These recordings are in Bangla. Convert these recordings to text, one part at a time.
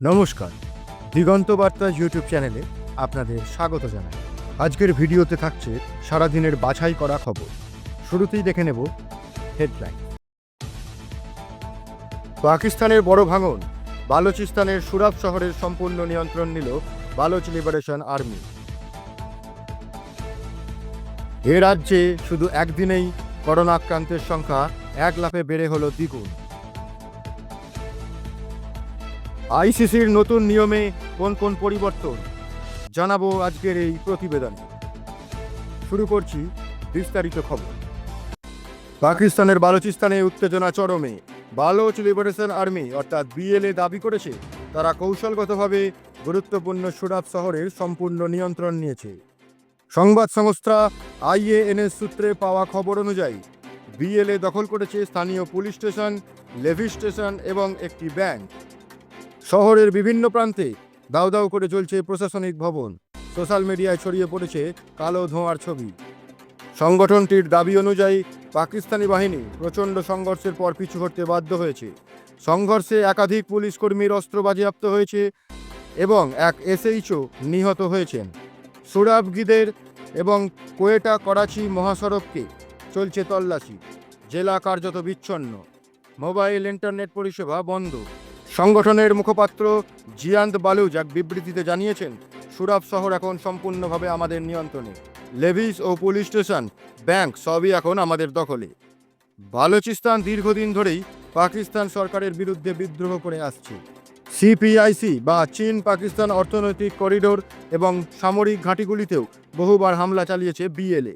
নমস্কার। দিগন্ত বার্তা ইউটিউব চ্যানেলে আপনাদের স্বাগত জানাই। আজকের ভিডিওতে থাকছে সারাদিনের বাছাই করা খবর। শুরুতেই দেখে নেব হেডলাইন। পাকিস্তানের বড় ভাঙন, বালোচিস্তানের সুরাব শহরের সম্পূর্ণ নিয়ন্ত্রণ নিল বালোচ লিবারেশন আর্মি। এ রাজ্যে শুধু একদিনেই করোনা আক্রান্তের সংখ্যা এক লাফে বেড়ে হলো দ্বিগুণ। আইসিসির নতুন নিয়মে কোন কোন পরিবর্তন? জানাব আজকের এই প্রতিবেদনে। শুরু করছি বিস্তারিত খবর। পাকিস্তানের বালুচিস্তানে উত্তেজনা চরমে। বালোচ লিবারেশন আর্মি, অর্থাৎ বিএলএ, দাবি করেছে তারা কৌশলগতভাবে গুরুত্বপূর্ণ সুরাব শহরের সম্পূর্ণ নিয়ন্ত্রণ নিয়েছে। সংবাদ সংস্থা আইএএনএস সূত্রে পাওয়া খবর অনুযায়ী, বিএলএ দখল করেছে স্থানীয় পুলিশ স্টেশন, লেভি স্টেশন এবং একটি ব্যাংক। শহরের বিভিন্ন প্রান্তে দাউ দাউ করে চলছে প্রশাসনিক ভবন। সোশ্যাল মিডিয়ায় ছড়িয়ে পড়েছে কালো ধোঁয়ার ছবি। সংগঠনটির দাবি অনুযায়ী পাকিস্তানি বাহিনী প্রচণ্ড সংঘর্ষের পর পিছু হটতে বাধ্য হয়েছে। সংঘর্ষে একাধিক পুলিশ কর্মীর অস্ত্র বাজেয়াপ্ত হয়েছে এবং এক এসএইচও নিহত হয়েছেন। সুরাবগিদের এবং কোয়েটা করাচি মহাসড়ককে চলছে তল্লাশি। জেলা কার্যত বিচ্ছন্ন। মোবাইল ইন্টারনেট পরিষেবা বন্ধ। সংগঠনের মুখপাত্র জিয়ান্ত বালুজ এক বিবৃতিতে জানিয়েছেন, সুরাব শহর এখন সম্পূর্ণভাবে আমাদের নিয়ন্ত্রণে। লেভিস ও পুলিশ স্টেশন, ব্যাংক সবই এখন আমাদের দখলে। বালুচিস্তান দীর্ঘদিন ধরেই পাকিস্তান সরকারের বিরুদ্ধে বিদ্রোহ করে আসছে। সিপিআইসি বা চীন পাকিস্তান অর্থনৈতিক করিডোর এবং সামরিক ঘাঁটিগুলিতেও বহুবার হামলা চালিয়েছে বিএলএ।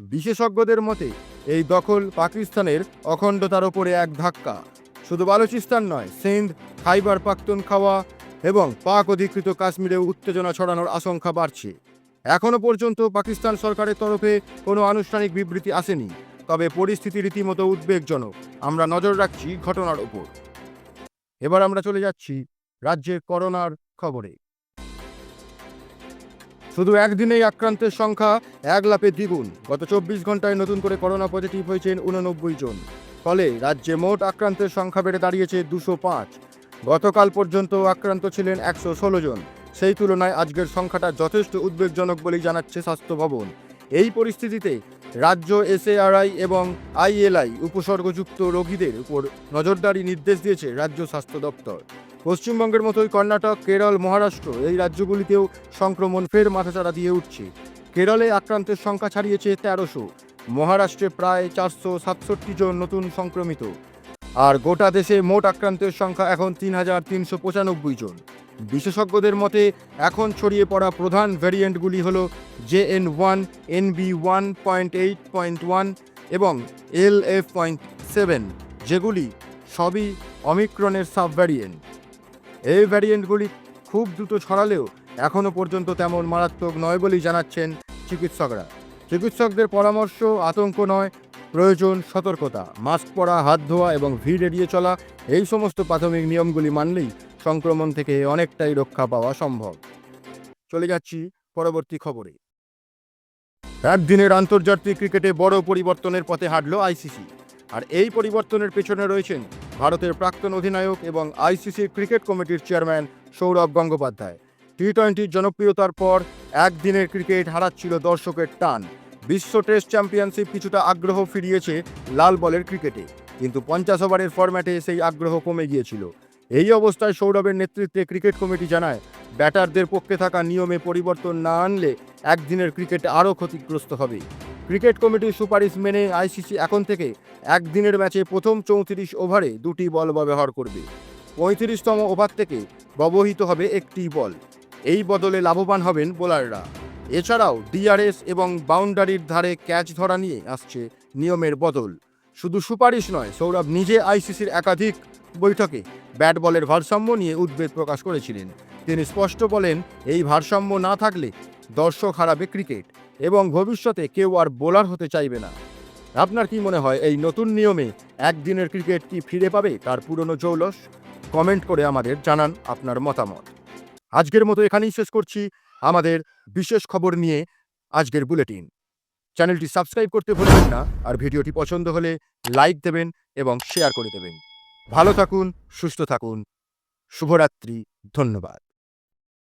বিশেষজ্ঞদের মতে, এই দখল পাকিস্তানের অখণ্ডতার ওপরে এক ধাক্কা। শুধু বালুচিস্তান নয়, সিন্ধ খাইবার পাখতুনখাওয়া এবং পাক অধিকৃত কাশ্মীরে উত্তেজনা ছড়ানোর আশঙ্কা বাড়ছে। এখনও পর্যন্ত পাকিস্তান সরকারের তরফে কোনো আনুষ্ঠানিক বিবৃতি আসেনি, তবে পরিস্থিতি রীতিমতো উদ্বেগজনক। আমরা নজর রাখছি ঘটনার ওপর। এবার আমরা চলে যাচ্ছি রাজ্যের করোনার খবরে। শুধু একদিনেই আক্রান্তের সংখ্যা এক লাফে দ্বিগুণ। গত চব্বিশ ঘন্টায় নতুন করে করোনা পজিটিভ হয়েছেন উননব্বই জন। ফলে রাজ্যে মোট আক্রান্তের সংখ্যা বেড়ে দাঁড়িয়েছে দুশো পাঁচ। গতকাল পর্যন্ত আক্রান্ত ছিলেন একশো ষোলো জন। সেই তুলনায় আজকের সংখ্যাটা যথেষ্ট উদ্বেগজনক বলেই জানাচ্ছে স্বাস্থ্য ভবন। এই পরিস্থিতিতে রাজ্য এসএআরআই এবং আইএলআই উপসর্গযুক্ত রোগীদের উপর নজরদারি নির্দেশ দিয়েছে রাজ্য স্বাস্থ্য দপ্তর। পশ্চিমবঙ্গের মতোই কর্ণাটক, কেরল, মহারাষ্ট্র এই রাজ্যগুলিতেও সংক্রমণ ফের মাথাচাড়া দিয়ে উঠছে। কেরলে আক্রান্তের সংখ্যা ছাড়িয়েছে তেরোশো। মহারাষ্ট্রে প্রায় চারশো সাতষট্টি জন নতুন সংক্রমিত। আর গোটা দেশে মোট আক্রান্তের সংখ্যা এখন তিন হাজার তিনশো পঁচানব্বই জন। বিশেষজ্ঞদের মতে, এখন ছড়িয়ে পড়া প্রধান ভ্যারিয়েন্টগুলি হল J N one, N B one point eight point one এবং এল এফ পয়েন্ট সেভেন, যেগুলি সবই অমিক্রনের সাব ভ্যারিয়েন্ট এই ভ্যারিয়েন্টগুলি খুব দ্রুত ছড়ালেও এখনও পর্যন্ত তেমন মারাত্মক নয় বলেই জানাচ্ছেন চিকিৎসকরা। চিকিৎসকদের পরামর্শ আতঙ্ক নয় প্রয়োজন, সতর্কতা, মাস্ক পরা, হাত ধোয়া এবং ভিড় এড়িয়ে চলা, এই সমস্ত প্রাথমিক নিয়মগুলি মানলেই সংক্রমণ থেকে অনেকটাই রক্ষা পাওয়া সম্ভব। চলে যাচ্ছি পরবর্তী খবরে। একদিনের আন্তর্জাতিক ক্রিকেটে বড় পরিবর্তনের পথে হাঁটল আইসিসি আর এই পরিবর্তনের পেছনে রয়েছেন ভারতের প্রাক্তন অধিনায়ক এবং আইসিসি ক্রিকেট কমিটির চেয়ারম্যান সৌরভ গঙ্গোপাধ্যায়। টি টোয়েন্টির জনপ্রিয়তার পর একদিনের ক্রিকেট হারাচ্ছিল দর্শকের টান। বিশ্ব টেস্ট চ্যাম্পিয়নশিপ কিছুটা আগ্রহ ফিরিয়েছে লাল বলের ক্রিকেটে। কিন্তু পঞ্চাশ ওভারের ফরম্যাটে সেই আগ্রহ কমে গিয়েছিল। এই অবস্থায় সৌরভের নেতৃত্বে ক্রিকেট কমিটি জানায়, ব্যাটারদের পক্ষে থাকা নিয়মে পরিবর্তন না আনলে একদিনের ক্রিকেট আরও ক্ষতিগ্রস্ত হবে। ক্রিকেট কমিটির সুপারিশ মেনে আইসিসি এখন থেকে একদিনের ম্যাচে প্রথম চৌত্রিশ ওভারে দুটি বল ব্যবহার করবে। পঁয়ত্রিশতম ওভার থেকে ব্যবহৃত হবে একটি বল। এই বদলে লাভবান হবেন বোলাররা। এছাড়াও ডিআরএস এবং বাউন্ডারির ধারে ক্যাচ ধরা নিয়ে আসছে নিয়মের বদল। শুধু সুপারিশ নয়, সৌরভ নিজে আইসিসির একাধিক বৈঠকে ব্যাট বলের ভারসাম্য নিয়ে উদ্বেগ প্রকাশ করেছিলেন। তিনি স্পষ্ট বলেন, এই ভারসাম্য না থাকলে দর্শক হারাবে ক্রিকেট এবং ভবিষ্যতে কেউ আর বোলার হতে চাইবে না। আপনার কি মনে হয়, এই নতুন নিয়মে একদিনের ক্রিকেট কি ফিরে পাবে তার পুরনো জৌলস? কমেন্ট করে আমাদের জানান আপনার মতামত। আজকের মতো এখানেই শেষ করছি। আমাদের বিশেষ খবর নিয়ে আজকের বুলেটিন। চ্যানেলটি সাবস্ক্রাইব করতে ভুলবেন না আর ভিডিওটি পছন্দ হলে লাইক দেবেন এবং শেয়ার করে দেবেন। ভালো থাকুন, সুস্থ থাকুন। শুভরাত্রি, ধন্যবাদ।